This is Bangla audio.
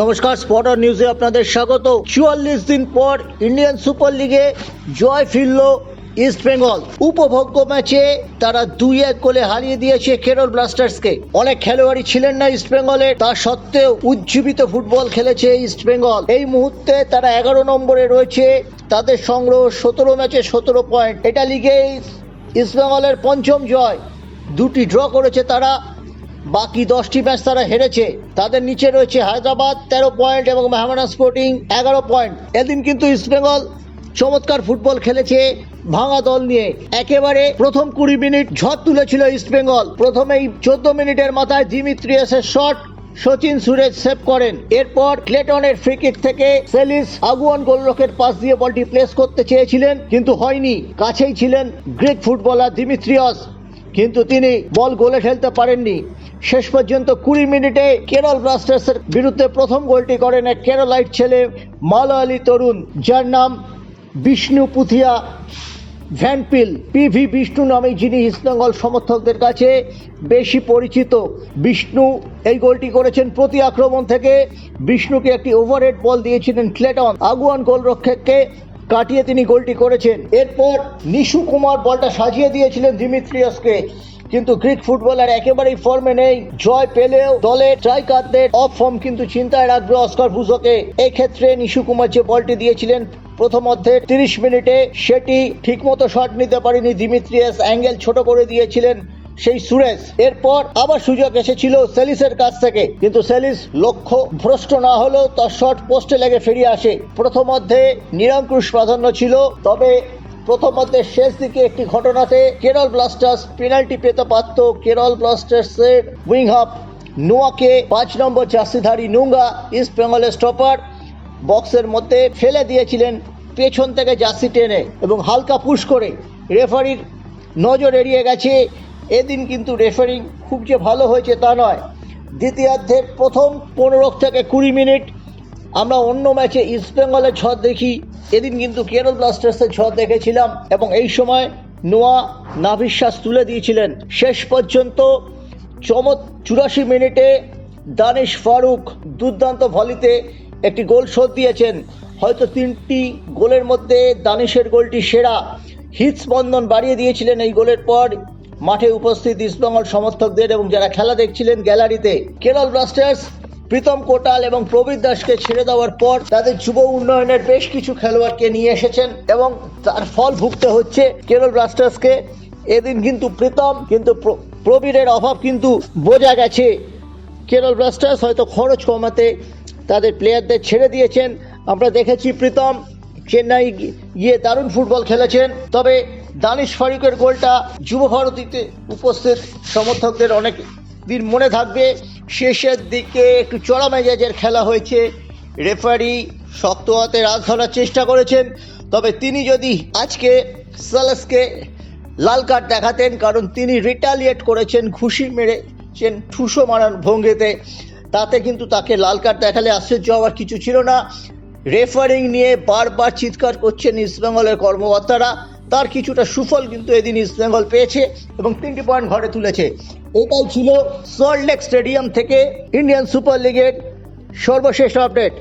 নমস্কার স্পটার নিউজে আপনাদের স্বাগত। চুয়াল্লিশ দিন পর ইন্ডিয়ান সুপার লিগে জয় ফিরল ইস্ট বেঙ্গল উপভোগ্য ম্যাচে তারা দুই এক গোলে হারিয়ে দিয়েছে কেরল ব্লাস্টার্সকে অনেক খেলোয়াড়ই ছিলেন না ইস্ট বেঙ্গলের তা সত্ত্বেও উজ্জীবিত ফুটবল খেলেছে ইস্ট বেঙ্গল এই মুহূর্তে তারা এগারো নম্বরে রয়েছে। তাদের সংগ্রহ সতেরো ম্যাচে সতেরো পয়েন্ট। এটা লিগে ইস্ট বেঙ্গলের পঞ্চম জয়। দুটি ড্র করেছে তারা। বাকি দশটি ম্যাচ তারা হেরেছে। তাদের নিচে রয়েছে হায়দ্রাবাদ, তেরো পয়েন্ট, এবং মেহমানা স্পোর্টিং, এগারো পয়েন্ট। এদিন কিন্তু ইস্টবেঙ্গল চমৎকার ফুটবল খেলেছে ভাঙা দল নিয়ে। একেবারে প্রথম কুড়ি মিনিট ঝড় তুলেছিল ইস্টবেঙ্গল প্রথমেই চোদ্দ মিনিটের মাথায় দিমিত্রিয়াসের শট, সচিন সুরেশ সেভ করেন। এরপর ক্লেটনের ফ্রিকিক থেকে সেলিস আগুয়ান গোলরক্ষের পাস দিয়ে বলটি প্লেস করতে চেয়েছিলেন, কিন্তু হয়নি। কাছেই ছিলেন গ্রিক ফুটবলার দিমিত্রিয়স। কিন্তু তিনি বল গোলে ঠেলতে পারেননি। শেষ পর্যন্ত কুড়ি মিনিটে কেরল ব্লাস্টার্সের বিরুদ্ধে প্রথম গোলটি করেন এক কেরলাইট ছেলে মালয়ালি তরুণ, যার নাম বিষ্ণু পুথিয়া ভ্যানপিল। পি ভি বিষ্ণু নামে যিনি ইস্টবেঙ্গল সমর্থকদের কাছে বেশি পরিচিত, বিষ্ণু এই গোলটি করেছেন প্রতি আক্রমণ থেকে। বিষ্ণুকে একটি ওভারহেড বল দিয়েছিলেন ক্লেটন। আগুয়ান গোলরক্ষককে কাটিয়ে তিনি গোলটি করেছেন। এরপর নিশু কুমার বলটা সাজিয়ে দিয়েছিলেন দিমিত্রিয়াসকে। কিন্তু গ্রিক ফুটবলার একেবারেই ফর্মে নেই। জয় পেলেও দলের স্ট্রাইকারদের অফ ফর্ম কিন্তু চিন্তায় রাখবে অস্কার ভুজোকে এক্ষেত্রে নিশু কুমার যে বলটি দিয়েছিলেন প্রথম অর্ধের তিরিশ মিনিটে, সেটি ঠিকমতো শট নিতে পারেনি দিমিত্রিয়াস। অ্যাঙ্গেল ছোট করে দিয়েছিলেন। সেই সুরেশ। এরপর আবার সুযোগ এসেছিল সেলিসের কাছ থেকে। কিন্তু সেলিস লক্ষ্য ভ্রষ্ট না হলেও তার শট পোস্টে লেগে ফিরিয়ে আসে। প্রথম অর্ধে নিরঙ্কুশ প্রাধান্য ছিল, তবে প্রথম অর্ধের শেষ দিকে একটি ঘটনাতে কেরল ব্লাস্টার্স পেনাল্টি পেতে পারত। কেরল ব্লাস্টার্সের উইং হাফ নোয়াকে পাঁচ নম্বর জার্সিধারী নুঙ্গা, ইস্ট বেঙ্গলের স্টপার, বক্সের মধ্যে ফেলে দিয়েছিলেন পেছন থেকে জার্সি টেনে এবং হালকা পুশ করে রেফারির নজর এড়িয়ে গেছে এদিন কিন্তু রেফারিং খুব যে ভালো হয়েছে তা নয়। দ্বিতীয়ার্ধের প্রথম পনেরো থেকে কুড়ি মিনিট আমরা অন্য ম্যাচে ইস্টবেঙ্গলের ঝড় দেখি। এদিন কিন্তু কেরল ব্লাস্টার্সের ঝড় দেখেছিলাম এবং এই সময় নোয়া নাভিশ্বাস তুলে দিয়েছিলেন। শেষ পর্যন্ত চমৎ চুরাশি মিনিটে দানিশ ফারুক দুর্দান্ত ভলিতে একটি গোল শোধ দিয়েছেন। হয়তো তিনটি গোলের মধ্যে দানিশের গোলটি সেরা। হিট স্পন্দন বাড়িয়ে দিয়েছিলেন এই গোলের পর। মাঠে উপস্থিত ইস্টবেঙ্গল সমর্থকদের এবং যারা খেলা দেখছিলেন গ্যালারিতে, কেরল ব্লাস্টার্স, প্রীতম কোটাল এবং প্রবীর দাসকে ছেড়ে দেওয়ার পর তাদের যুব উন্নয়নের বেশ কিছু খেলোয়াড়কে নিয়ে এসেছেন এবং তার ফল ভুগতে হচ্ছে কেরল ব্লাস্টার্সকে। এদিন কিন্তু প্রীতম, কিন্তু প্রবীরের অভাব কিন্তু বোঝা গেছে। কেরল ব্লাস্টার্স হয়তো খরচ কমাতে তাদের প্লেয়ারদের ছেড়ে দিয়েছেন। আমরা দেখেছি প্রীতম চেন্নাই গিয়ে দারুণ ফুটবল খেলেছেন। তবে দানিশ ফারুকের গোলটা যুব ভারতীতে উপস্থিত সমর্থকদের অনেক দিন মনে থাকবে। শেষের দিকে একটু চড়া মেজাজের খেলা হয়েছে। রেফারি শক্ত হাতে রাজ ধরার চেষ্টা করেছেন। তবে তিনি যদি আজকে সালাসকে লাল কার্ড দেখাতেন, কারণ তিনি রিটালিয়েট করেছেন, ঘুষি মেরেছেন ঠুসো মারার ভঙ্গিতে। তাতে কিন্তু তাকে লাল কার্ড দেখালে আশ্চর্য হওয়ার কিছু ছিল না। রেফারিং নিয়ে বারবার চিৎকার করছেন ইস্টবেঙ্গলের কর্মকর্তারা। তার কিছুটা সুফল কিন্তু এদিন ইস্টবেঙ্গল পেয়েছে এবং তিনটি পয়েন্ট ঘরে তুলেছে। এটাই ছিল সল্টলেক স্টেডিয়াম থেকে ইন্ডিয়ান সুপার লিগের সর্বশেষ আপডেট